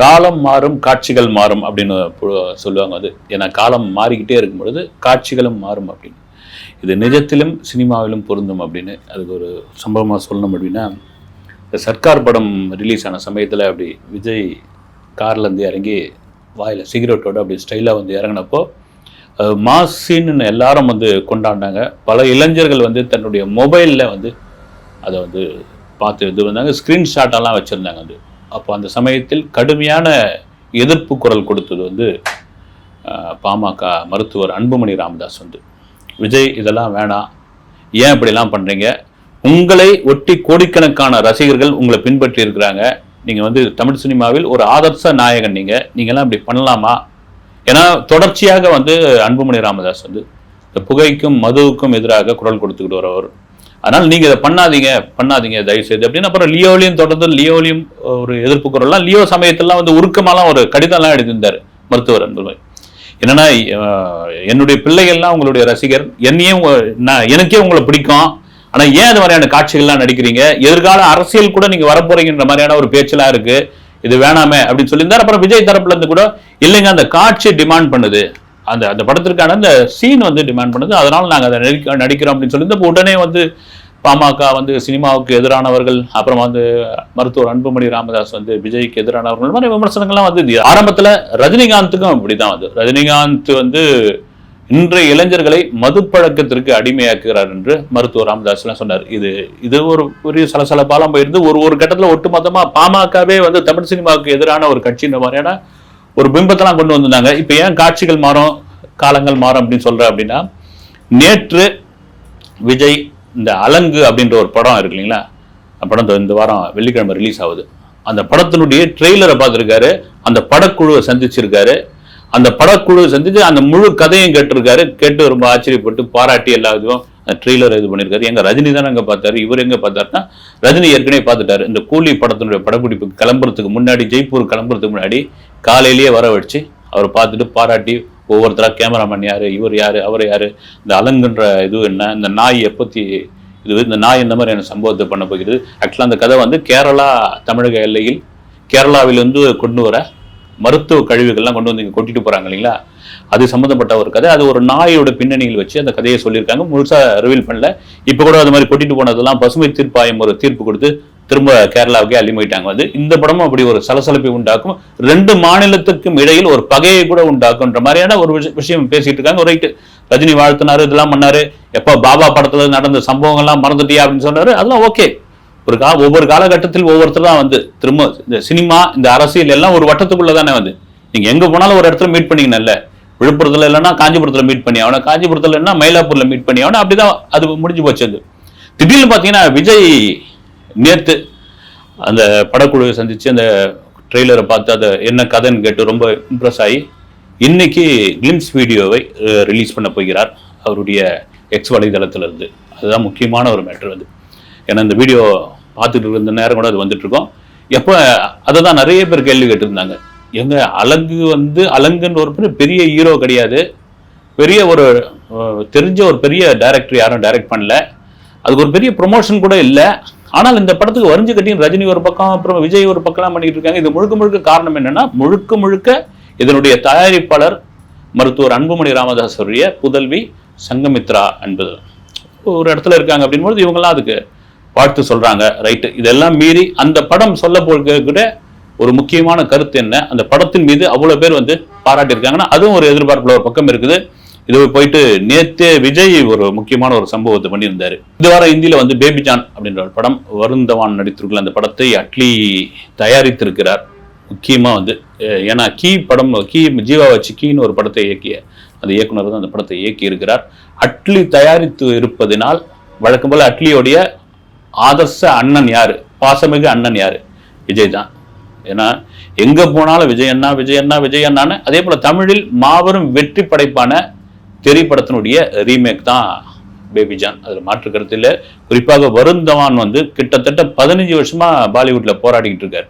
காலம் மாறும் காட்சிகள் மாறும் அப்படின்னு சொல்லுவாங்க அது. ஏன்னா காலம் மாறிக்கிட்டே இருக்கும் பொழுது காட்சிகளும் மாறும் அப்படின்னு. இது நிஜத்திலும் சினிமாவிலும் பொருந்தும் அப்படின்னு. அதுக்கு ஒரு சம்பவமாக சொல்லணும் அப்படின்னா இந்த சர்க்கார் படம் ரிலீஸ் ஆன சமயத்தில் அப்படி விஜய் கார்லேருந்து இறங்கி வாயில் சிகரெட்டோட அப்படி ஸ்டைலாக வந்து இறங்கினப்போ மாசின்னு எல்லாரும் வந்து கொண்டாடினாங்க. பல இளைஞர்கள் வந்து தன்னுடைய மொபைலில் வந்து அதை வந்து பார்த்து இது வந்தாங்க. ஸ்க்ரீன்ஷாட்டெல்லாம் வச்சுருந்தாங்க அது. அப்போ அந்த சமயத்தில் கடுமையான எதிர்ப்பு குரல் கொடுத்தது வந்து பாமக மருத்துவர் அன்புமணி ராமதாஸ் வந்து. விஜய் இதெல்லாம் வேணாம். ஏன் இப்படிலாம் பண்ணுறீங்க உங்களை ஒட்டி கோடிக்கணக்கான ரசிகர்கள் உங்களை பின்பற்றி இருக்கிறாங்க. நீங்கள் வந்து தமிழ் சினிமாவில் ஒரு ஆதர்ச நாயகன் நீங்கள் நீங்கள்லாம் இப்படி பண்ணலாமா? ஏன்னா தொடர்ச்சியாக வந்து அன்புமணி ராமதாஸ் வந்து இந்த புகைக்கும் மதுவுக்கும் எதிராக குரல் கொடுத்துக்கிட்டு வரவர் அதனால் நீங்கள் இதை பண்ணாதீங்க பண்ணாதீங்க தயவு செய்து அப்படின்னு அப்புறம் லியோலையும் தொடர்ந்து லியோலையும் ஒரு எதிர்ப்பு குரல்லாம் லியோ சமயத்திலாம் வந்து உருக்கமாலாம் ஒரு கடிதம்லாம் எழுதியிருந்தார் மருத்துவர் அன்புமை என்னன்னா என்னுடைய பிள்ளைகள்லாம் உங்களுடைய ரசிகர். என்னையே நான் எனக்கே உங்களை பிடிக்கும். ஆனால் ஏன் அது மாதிரியான காட்சிகள்லாம் நடிக்கிறீங்க? எதிர்கால அரசியல் கூட நீங்க வரப்போறீங்கன்ற மாதிரியான ஒரு பேச்செல்லாம் இருக்குது இது வேணாமே அப்படின்னு சொல்லியிருந்தார். அப்புறம் விஜய் தரப்புல இருந்து கூட இல்லைங்க அந்த காட்சி டிமாண்ட் பண்ணுது. அந்த அந்த படத்திற்கான அந்த சீன் வந்து டிமாண்ட் பண்ணுது. அதனால நாங்கள் அதை நடிக்க நடிக்கிறோம் அப்படின்னு சொல்லி உடனே வந்து பாமக வந்து சினிமாவுக்கு எதிரானவர்கள் அப்புறம் வந்து மருத்துவர் அன்புமணி ராமதாஸ் வந்து விஜய்க்கு எதிரானவர்கள் மாதிரி விமர்சனங்கள்லாம் வந்து ஆரம்பத்தில் ரஜினிகாந்துக்கும் அப்படிதான் வந்து ரஜினிகாந்த் வந்து இன்றைய இளைஞர்களை மதுப்பழக்கத்திற்கு அடிமையாக்குகிறார் என்று மருத்துவர் ராமதாஸ் எல்லாம் சொன்னார். இது இது ஒரு பெரிய சலசலப்பாலாம் போயிருந்து ஒரு ஒரு கட்டத்தில் ஒட்டுமொத்தமாக பாமகவே வந்து தமிழ் சினிமாவுக்கு எதிரான ஒரு கட்சின்ற மாதிரியான ஒரு பிம்பத்தெல்லாம் கொண்டு வந்திருந்தாங்க. இப்போ ஏன் காட்சிகள் மாறும் காலங்கள் மாறும் அப்படின்னு சொல்ற அப்படின்னா நேற்று விஜய் இந்த அலங்கு அப்படின்ற ஒரு படம் இருக்கு இல்லைங்களா? படம் இந்த- இந்த வாரம் வெள்ளிக்கிழமை ரிலீஸ் ஆகுது. அந்த படத்தினுடைய ட்ரெய்லரை பார்த்துருக்காரு. அந்த படக்குழுவை சந்திச்சிருக்காரு. அந்த படக்குழுவை சந்திச்சு அந்த முழு கதையும் கேட்டிருக்காரு. கேட்டு ரொம்ப ஆச்சரியப்பட்டு பாராட்டி எல்லா இதுவும் ட்ரெய்லர் இது பண்ணியிருக்காரு. எங்கள் ரஜினி தானே அங்கே பார்த்தாரு. இவர் எங்கே பார்த்தாருன்னா ரஜினி ஏற்கனவே பார்த்துட்டாரு. இந்த கூலி படத்தினுடைய படப்பிடிப்பு கிளம்புறதுக்கு முன்னாடி ஜெய்ப்பூர் கிளம்புறதுக்கு முன்னாடி காலையிலேயே வர வச்சு அவர் பார்த்துட்டு பாராட்டி ஒவ்வொருத்தராக கேமராமேன் யார் இவர் யார் அவர் யார் இந்த அலங்குன்ற இது என்ன இந்த நாய் எப்பத்தி இது இந்த நாய் இந்த மாதிரியான சம்பவத்தை பண்ண போகிறது? ஆக்சுவலாக அந்த கதை வந்து கேரளா தமிழக எல்லையில் கேரளாவிலிருந்து கொண்டு வர மருத்துவ கழிவுகள்லாம் கொண்டு வந்து இங்கே கொட்டிட்டு போகிறாங்க இல்லைங்களா? அது சம்மந்தப்பட்ட ஒரு கதை. அது ஒரு நாயோட பின்னணியில் வச்சு அந்த கதையை சொல்லியிருக்காங்க. முழுசா ரிவீல் பண்ணல. இப்போ கூட அது மாதிரி கொட்டிட்டு போனதெல்லாம் பசுமை தீர்ப்பாயம் ஒரு தீர்ப்பு கொடுத்து திரும்ப கேரளாவுக்கே அள்ளிமைட்டாங்க வந்து இந்த படமும் அப்படி ஒரு சலசலப்பை உண்டாக்கும். ரெண்டு மாநிலத்துக்கும் இடையில் ஒரு பகையை கூட உண்டாக்குன்ற மாதிரியான ஒரு விஷயம் பேசிட்டு இருக்காங்க. ரைட்டு. ரஜினி வாழ்த்தினாரு இதெல்லாம் பண்ணாரு. எப்போ பாபா படத்துல நடந்த சம்பவங்கள்லாம் மறந்துட்டியா அப்படின்னு சொன்னாரு. அதெல்லாம் ஓகே. ஒரு கா ஒவ்வொரு காலகட்டத்தில் ஒவ்வொருத்தர் தான் வந்து திரும்ப இந்த சினிமா இந்த அரசியல் எல்லாம் ஒரு வட்டத்துக்குள்ள தானே வந்து. நீங்கள் எங்கே போனாலும் ஒரு இடத்துல மீட் பண்ணீங்கல்ல விழுப்புரத்தில் இல்லைன்னா காஞ்சிபுரத்தில் மீட் பண்ணி ஆகணும். காஞ்சிபுரத்தில் இல்லைன்னா மயிலாப்பூரில் மீட் பண்ணி அவனை அப்படிதான் அது முடிஞ்சு போச்சு அது. திடீர்னு பார்த்தீங்கன்னா விஜய் நேற்று அந்த படக்குழுவை சந்தித்து அந்த ட்ரெய்லரை பார்த்து அதை என்ன கதைன்னு கேட்டு ரொம்ப இம்ப்ரெஸ் ஆகி இன்னைக்கு கிளிம்ஸ் வீடியோவை ரிலீஸ் பண்ண போகிறார் அவருடைய எக்ஸ் வலைதளத்திலிருந்து. அதுதான் முக்கியமான ஒரு மேட்ரு அது. ஏன்னா இந்த வீடியோ பார்த்துட்டு இருந்த நேரம் கூட அது வந்துட்டுருக்கோம் எப்போ அதை தான் நிறைய பேர் கேள்வி கேட்டிருந்தாங்க. எங்க அலங்கு வந்து அலங்குன்ற ஒரு பெரிய- பெரிய ஹீரோ கிடையாது. பெரிய ஒரு தெரிஞ்ச ஒரு பெரிய டைரக்டர் யாரும் டைரக்ட் பண்ணல. அதுக்கு ஒரு பெரிய ப்ரொமோஷன் கூட இல்லை. ஆனால் இந்த படத்துக்கு வரிஞ்சு கட்டியும் ரஜினி ஒரு பக்கம் அப்புறம் விஜய் ஒரு பக்கம்லாம் பண்ணிட்டு இருக்காங்க. இது முழுக்க முழுக்க காரணம் என்னன்னா முழுக்க முழுக்க இதனுடைய தயாரிப்பாளர் மருத்துவர் அன்புமணி ராமதாஸ் புதல்வி சங்கமித்ரா என்பது. ஒரு இடத்துல இருக்காங்க அப்படின்போது இவங்கெல்லாம் அதுக்கு வாழ்த்து சொல்றாங்க. ரைட்டு இதெல்லாம் மீறி அந்த படம் சொல்ல போகிற ஒரு முக்கியமான கருத்து என்ன? அந்த படத்தின் மீது அவ்வளோ பேர் வந்து பாராட்டியிருக்காங்கன்னா அதுவும் ஒரு எதிர்பார்ப்புல ஒரு பக்கம் இருக்குது. இது போயிட்டு நேத்தே விஜய் ஒரு முக்கியமான ஒரு சம்பவத்தை பண்ணியிருந்தாரு. இது வார இந்தியில வந்து பேபி ஜான் அப்படின்ற ஒரு படம் வருந்தவான் நடித்திருக்கிற அந்த படத்தை அட்லி தயாரித்திருக்கிறார். முக்கியமாக வந்து ஏன்னா கீ படம் கீ ஜீவா வச்சு கீன்னு ஒரு படத்தை இயக்கிய அந்த இயக்குனர் தான் அந்த படத்தை இயக்கி இருக்கிறார் அட்லி தயாரித்து இருப்பதினால் வழக்கம் போல அட்லியோடைய ஆதர்ச அண்ணன் யாரு? பாசமிகு அண்ணன் யாரு? விஜய் தான் ஏன்னா எங்க போனாலும் விஜய் அண்ணா விஜய் அண்ணா விஜய் அதே போல தமிழில் மாபெரும் வெற்றி படைப்பான தெரி படத்தினுடைய ரீமேக் தான் பேபி ஜான். மாற்று கருத்து இல்லை. குறிப்பாக வருந்தவான் வந்து கிட்டத்தட்ட பதினஞ்சு வருஷமா பாலிவுட்ல போராடிக்கிட்டு இருக்காரு.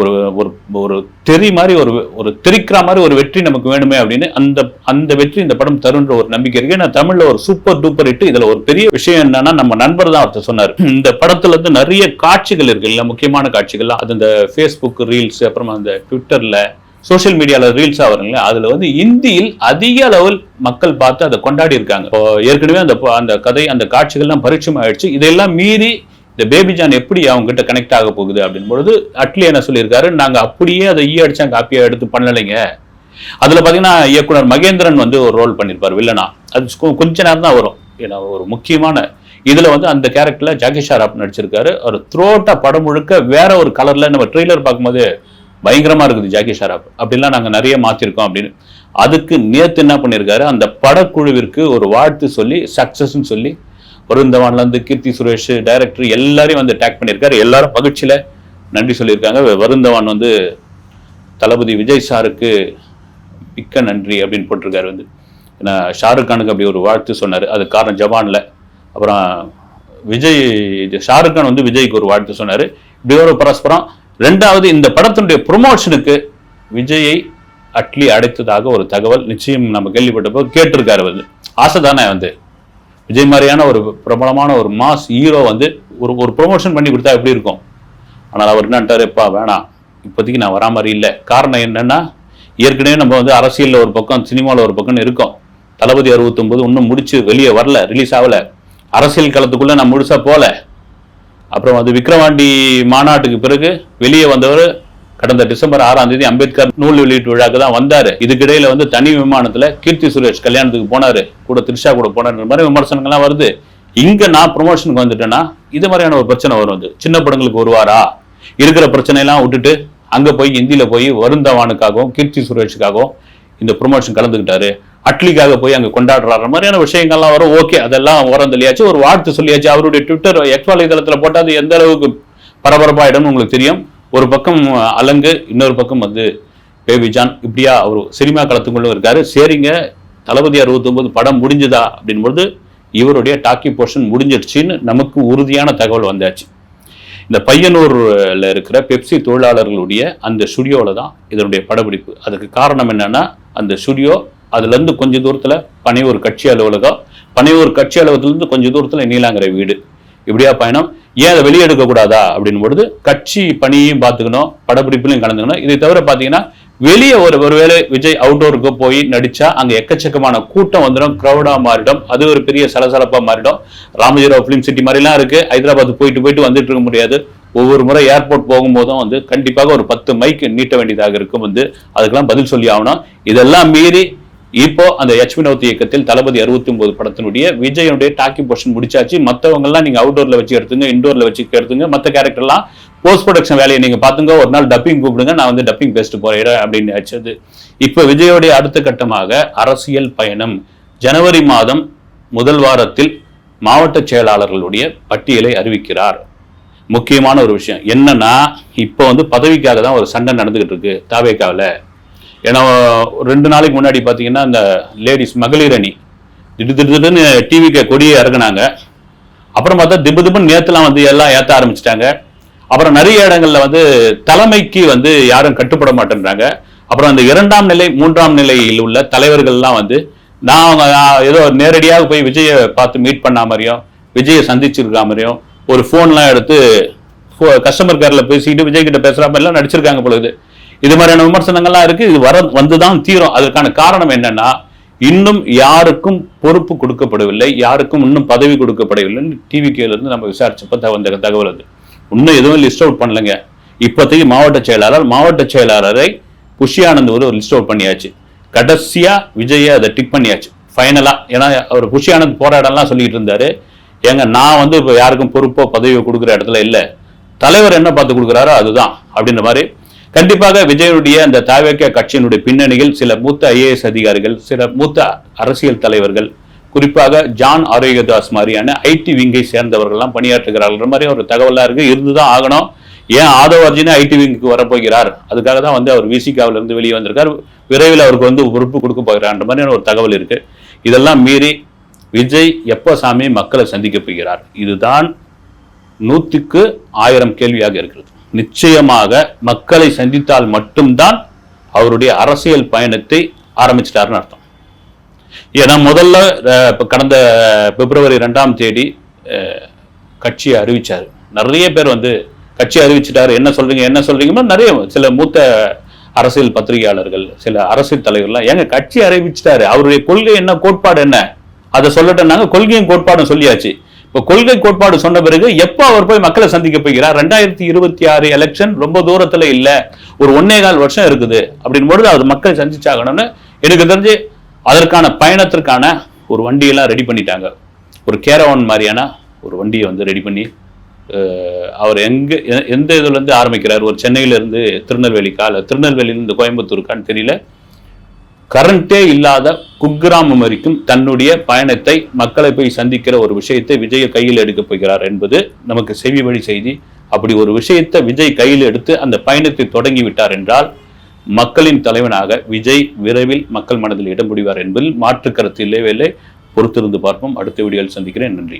ஒரு ஒரு ஒரு தெறி மாதிரி ஒரு ஒரு தெரிக்கிற மாதிரி ஒரு வெற்றி நமக்கு வேணுமே அப்படின்னு அந்த அந்த வெற்றி இந்த படம் தருன்ற ஒரு நம்பிக்கை இருக்கு. ஏன்னா தமிழ்ல ஒரு சூப்பர் டூப்பர் இட்டு இதுல ஒரு பெரிய விஷயம் என்னன்னா நம்ம நண்பர் தான் ஒருத்தர் சொன்னார். இந்த படத்துல இருந்து நிறைய காட்சிகள் இருக்கு. இல்ல முக்கியமான காட்சிகள். அது இந்த ஃபேஸ்புக் ரீல்ஸ் அப்புறமா அந்த ட்விட்டர்ல சோஷியல் மீடியால ரீல்ஸ் வருங்களே அதுல வந்து இந்தியில் அதிக அளவில் மக்கள் பார்த்து அதை கொண்டாடி இருக்காங்க. ஏற்கனவே அந்த அந்த கதை அந்த காட்சிகள்லாம் பரிச்சயம் ஆயிடுச்சு இதெல்லாம் மீறி இந்த பேபி ஜான் எப்படி அவங்க கிட்ட கனெக்ட் ஆக போகுது? அப்படின் பொழுது அட்லி என்ன சொல்லியிருக்காரு நாங்கள் அப்படியே அதை ஈ அடிச்சா காப்பியா எடுத்து பண்ணலைங்க. அதுல பாத்தீங்கன்னா இயக்குனர் மகேந்திரன் வந்து ஒரு ரோல் பண்ணிருப்பார் வில்லனா அது கொஞ்ச நேரம் தான் வரும். ஏன்னா ஒரு முக்கியமான இதுல வந்து அந்த கேரக்டர்ல ஜாக்கி ஷாராப் நடிச்சிருக்காரு. ஒரு த்ரோட்டா படம் முழுக்க வேற ஒரு கலர்ல நம்ம ட்ரெய்லர் பார்க்கும்போது பயங்கரமா இருக்குது ஜாக்கி ஷாராப் அப்படிலாம் நாங்க நிறைய மாத்திருக்கோம் அப்படின்னு. அதுக்கு நேத்து என்ன பண்ணியிருக்காரு அந்த படக்குழுவிற்கு ஒரு வாழ்த்து சொல்லி சக்சஸ்ன்னு சொல்லி வருந்தவான்லேருந்து கீர்த்தி சுரேஷ் டைரக்டர் எல்லாரையும் வந்து டேக் பண்ணியிருக்காரு. எல்லாரும் மகிழ்ச்சியில் நன்றி சொல்லியிருக்காங்க. வருந்தவான் வந்து தளபதி விஜய் சாருக்கு மிக்க நன்றி அப்படின்னு போட்டிருக்காரு வந்து. ஏன்னா ஷாருக் கானுக்கு அப்படி ஒரு வாழ்த்து சொன்னார். அது காரணம் ஜவானில். அப்புறம் விஜய் இது ஷாருக் கான் வந்து விஜய்க்கு ஒரு வாழ்த்து சொன்னார். இப்படி ஒரு பரஸ்பரம். ரெண்டாவது இந்த படத்தினுடைய ப்ரொமோஷனுக்கு விஜயை அட்லி அடைத்ததாக ஒரு தகவல் நிச்சயம் நம்ம கேள்விப்பட்டப்போ கேட்டிருக்காரு வந்து. ஆசை தானே வந்து. விஜய் மாதிரியான ஒரு பிரபலமான ஒரு மாஸ் ஹீரோ வந்து ஒரு ஒரு ப்ரொமோஷன் பண்ணி கொடுத்தா எப்படி இருக்கும்? ஆனால் அவர் என்னன்ட்டார் எப்பா வேணாம். இப்போதைக்கு நான் வரா மாதிரி இல்லை. காரணம் என்னென்னா ஏற்கனவே நம்ம வந்து அரசியலில் ஒரு பக்கம் சினிமாவில் ஒரு பக்கம்னு இருக்கோம். தளபதி அறுபத்தொம்பது இன்னும் முடிச்சு வெளியே வரல ரிலீஸ் ஆகலை. அரசியல் களத்துக்குள்ளே நான் முழுசாக போகல. அப்புறம் வந்து விக்ரவாண்டி மாநாட்டுக்கு பிறகு வெளியே வந்தவர் கடந்த டிசம்பர் ஆறாம் தேதி அம்பேத்கர் நூல் வெளியீட்டு விழாக்கு தான் வந்தாரு. இதுக்கிடையில வந்து தனி விமானத்துல கீர்த்தி சுரேஷ் கல்யாணத்துக்கு போனாரு. கூட திரிஷா கூட போனாரு மாதிரி விமர்சனங்கள்லாம் வருது. இங்க நான் ப்ரொமோஷனுக்கு வந்துட்டேன்னா இது மாதிரியான ஒரு பிரச்சனை வரும் வந்து சின்ன படங்களுக்கு வருவாரா? இருக்கிற பிரச்சனையெல்லாம் விட்டுட்டு அங்க போய் இந்தியில போய் வருந்தவானுக்காகவும் கீர்த்தி சுரேஷுக்காகவும் இந்த ப்ரொமோஷன் கலந்துக்கிட்டாரு. அட்லிக்காக போய் அங்கே கொண்டாடுறாரு மாதிரியான விஷயங்கள்லாம் வரும். ஓகே அதெல்லாம் உரம் சொல்லியாச்சு ஒரு வாழ்த்து சொல்லியாச்சு. அவருடைய ட்விட்டர் எக்ஸ் வலைதளத்தில் போட்டால் அது எந்த அளவுக்கு பரபரப்பாயிடும்னு உங்களுக்கு தெரியும். ஒரு பக்கம் அலங்கு இன்னொரு பக்கம் வந்து பேபி ஜான் இப்படியா அவர் சினிமா களத்துக்குள்ள இருக்காரு. சரிங்க தளபதி 69 படம் முடிஞ்சுதா? அப்படின்போது இவருடைய டாக்கி போர்ஷன் முடிஞ்சிடுச்சின்னு நமக்கு உறுதியான தகவல் வந்தாச்சு. இந்த பையனூரில் இருக்கிற பெப்சி தொழிலாளர்களுடைய அந்த ஸ்டுடியோவில் தான் இதனுடைய படப்பிடிப்பு. அதுக்கு காரணம் என்னென்னா அந்த ஸ்டுடியோ அதுலேருந்து கொஞ்சம் தூரத்தில் பனையூர் கட்சி அலுவலகம் பனையூர் கட்சி அலுவலகத்துலேருந்து கொஞ்சம் தூரத்தில் நீலாங்கரை வீடு. இப்படியா பயணம்? ஏன் அதை வெளியே எடுக்கக்கூடாதா? அப்படின் பொழுது கட்சி பணியையும் பார்த்துக்கணும் படப்பிடிப்புலையும் கலந்துக்கணும். இதை தவிர பார்த்தீங்கன்னா வெளியே ஒரு ஒருவேளை விஜய் அவுட்டோருக்கு போய் நடிச்சா அங்க எக்கச்சக்கமான கூட்டம் வந்துடும் க்ரௌடா மாறிடும். அது ஒரு பெரிய சலசலப்பா மாறிடும். ராமஜிராவ் ஃபிலிம் சிட்டி மாதிரிலாம் இருக்கு. ஹைதராபாத் போயிட்டு போயிட்டு வந்துட்டு இருக்க முடியாது. ஒவ்வொரு முறை ஏர்போர்ட் போகும்போதும் வந்து கண்டிப்பாக ஒரு பத்து மைக் நீட்ட வேண்டியதாக இருக்கும் வந்து அதுக்கெல்லாம் பதில் சொல்லி ஆகணும். இதெல்லாம் மீறி இப்போ அந்த எச் வினோத் இயக்கத்தில் தளபதி அறுபத்தி ஒன்பது படத்தினுடைய விஜயனுடைய டாக்கி போர்ஷன் முடிச்சாச்சு. மத்தவங்க நீங்க அவுடோர்ல வச்சு எடுத்துங்க இன்டோர்ல வச்சு எடுத்துங்க. மற்ற கேரக்டர்லாம் போஸ்ட் ப்ரொடக்ஷன் வேலையை நீங்க பாத்துங்க ஒரு நாள் டப்பிங் கூப்பிடுங்க நான் வந்து டப்பிங் பேசிட்டு போறேன் அப்படின்னு ஆச்சது. இப்போ விஜயோடைய அடுத்த கட்டமாக அரசியல் பயணம். ஜனவரி மாதம் முதல் வாரத்தில் மாவட்ட செயலாளர்களுடைய பட்டியலை அறிவிக்கிறார். முக்கியமான ஒரு விஷயம் என்னன்னா இப்போ வந்து பதவிக்காக தான் ஒரு சண்டை நடந்துகிட்டு இருக்கு தாவேக்காவில். ஏன்னா ரெண்டு நாளைக்கு முன்னாடி பார்த்தீங்கன்னா இந்த லேடிஸ் மகளிர் அணி திடு திடுன்னு டிவிக்கு கொடியை இறக்குனாங்க அப்புறம் பார்த்தா திபு திப்புன்னு நேற்றுலாம் வந்து எல்லாம் ஏற்ற ஆரம்பிச்சிட்டாங்க. அப்புறம் நிறைய இடங்கள்ல வந்து தலைமைக்கு வந்து யாரும் கட்டுப்பட மாட்டேன்றாங்க. அப்புறம் அந்த இரண்டாம் நிலை மூன்றாம் நிலையில் உள்ள தலைவர்கள்லாம் வந்து நான் அவங்க ஏதோ நேரடியாக போய் விஜயை பார்த்து மீட் பண்ண மாதிரியும் விஜயை சந்திச்சிருக்க மாதிரியும் ஒரு ஃபோன்லாம் எடுத்து கஸ்டமர் கேரில் பேசிக்கிட்டு விஜய் கிட்ட பேசுற நடிச்சிருக்காங்க பொழுது இது மாதிரியான விமர்சனங்கள்லாம் இருக்கு. இது வர வந்துதான் தீரும். அதற்கான காரணம் என்னன்னா இன்னும் யாருக்கும் பொறுப்பு கொடுக்கப்படவில்லை. யாருக்கும் இன்னும் பதவி கொடுக்கப்படவில்லைன்னு டிவி இருந்து நம்ம விசாரிச்சப்ப வந்த தகவல் அது. இன்னும் எதுவும் லிஸ்ட் அவுட் பண்ணலங்க. இப்போதைக்கு மாவட்ட செயலாளர் மாவட்ட செயலாளரை புஷியானந்த் ஒரு லிஸ்ட் அவுட் பண்ணியாச்சு. கடைசியா விஜய அதை டிக் பண்ணியாச்சு. ஃபைனலா ஏன்னா அவர் புஷியானந்த் போராடலாம் சொல்லிட்டு இருந்தாரு. ஏங்க நான் வந்து இப்போ யாருக்கும் பொறுப்போ பதவியோ கொடுக்குற இடத்துல இல்லை. தலைவர் என்ன பார்த்து கொடுக்குறாரோ அதுதான். அப்படின்ற மாதிரி கண்டிப்பாக விஜயனுடைய அந்த தாவேக்க கட்சியினுடைய பின்னணியில் சில மூத்த ஐஏஎஸ் அதிகாரிகள் சில மூத்த அரசியல் தலைவர்கள் குறிப்பாக ஜான் ஆரோக்கியதாஸ் மாதிரியான ஐடி விங்கை சேர்ந்தவர்கள்லாம் பணியாற்றுகிறார்கள். மாதிரி ஒரு தகவலாக இருக்கு. இருந்துதான் ஆகணும். ஏன் ஆதவ அர்ஜுனே ஐடி விங்குக்கு வரப்போகிறார்? அதுக்காக தான் வந்து அவர் விசிகாவில இருந்து வெளியே வந்திருக்கார். விரைவில் அவருக்கு வந்து பொறுப்பு கொடுக்க போகிறார்ன்ற மாதிரியான ஒரு தகவல் இருக்கு. இதெல்லாம் மீறி விஜய் எப்போ சாமி மக்களை சந்திக்க போகிறார்? இதுதான் நூற்றுக்கு ஆயிரம் கேள்வியாக இருக்கிறது. நிச்சயமாக மக்களை சந்தித்தால் மட்டும்தான் அவருடைய அரசியல் பயணத்தை ஆரம்பிச்சிட்டாருன்னு அர்த்தம். ஏன்னா முதல்ல இப்போ கடந்த பிப்ரவரி ரெண்டாம் தேதி கட்சியை அறிவித்தார் நிறைய பேர் வந்து கட்சி அறிவிச்சிட்டாரு. என்ன சொல்றீங்க என்ன சொல்றீங்கன்னா நிறைய சில மூத்த அரசியல் பத்திரிகையாளர்கள் சில அரசியல் தலைவர்கள்லாம் ஏங்க கட்சி அறிவிச்சிட்டாரு. அவருடைய கொள்கை என்ன கோட்பாடு என்ன? அதை சொல்லட்டேன்னாங்க. கொள்கையும் கோட்பாடும் சொல்லியாச்சு. இப்போ கொள்கை கோட்பாடு சொன்ன பிறகு எப்போ அவர் போய் மக்களை சந்திக்க போகிறார்? ரெண்டாயிரத்தி இருபத்தி ஆறு எலெக்ஷன் ரொம்ப தூரத்துல இல்ல. ஒரு ஒன்னே கால் வருஷம் இருக்குது. அப்படின் பொழுது அவர் மக்களை சந்திச்சாகணும்னு எனக்கு தெரிஞ்சு அதற்கான பயணத்திற்கான ஒரு வண்டியெல்லாம் ரெடி பண்ணிட்டாங்க. ஒரு கேரவான் மாதிரியான ஒரு வண்டியை வந்து ரெடி பண்ணி அவர் எங்க எந்த இதுல இருந்து ஆரம்பிக்கிறார்? ஒரு சென்னையில இருந்து திருநெல்வேலிக்கா? இல்ல திருநெல்வேலியிலிருந்து கோயம்புத்தூருக்கான்னு தெரியல. கரண்டே இல்லாத குக்கிராமம் வரைக்கும் தன்னுடைய பயணத்தை மக்களை போய் சந்திக்கிற ஒரு விஷயத்தை விஜய் கையில் எடுக்கப் போகிறார் என்பது நமக்கு செவி வழி செய்தி. அப்படி ஒரு விஷயத்தை விஜய் கையில் எடுத்து அந்த பயணத்தை தொடங்கி விட்டார் என்றால் மக்களின் தலைவனாக விஜய் விரைவில் மக்கள் மனதில் இடம் பிடிவார் என்பதில் மாற்று கருத்து இல்லவே இல்லை. பொறுத்திருந்து பார்ப்போம். அடுத்த வீடியோவில் சந்திக்கிறேன். நன்றி.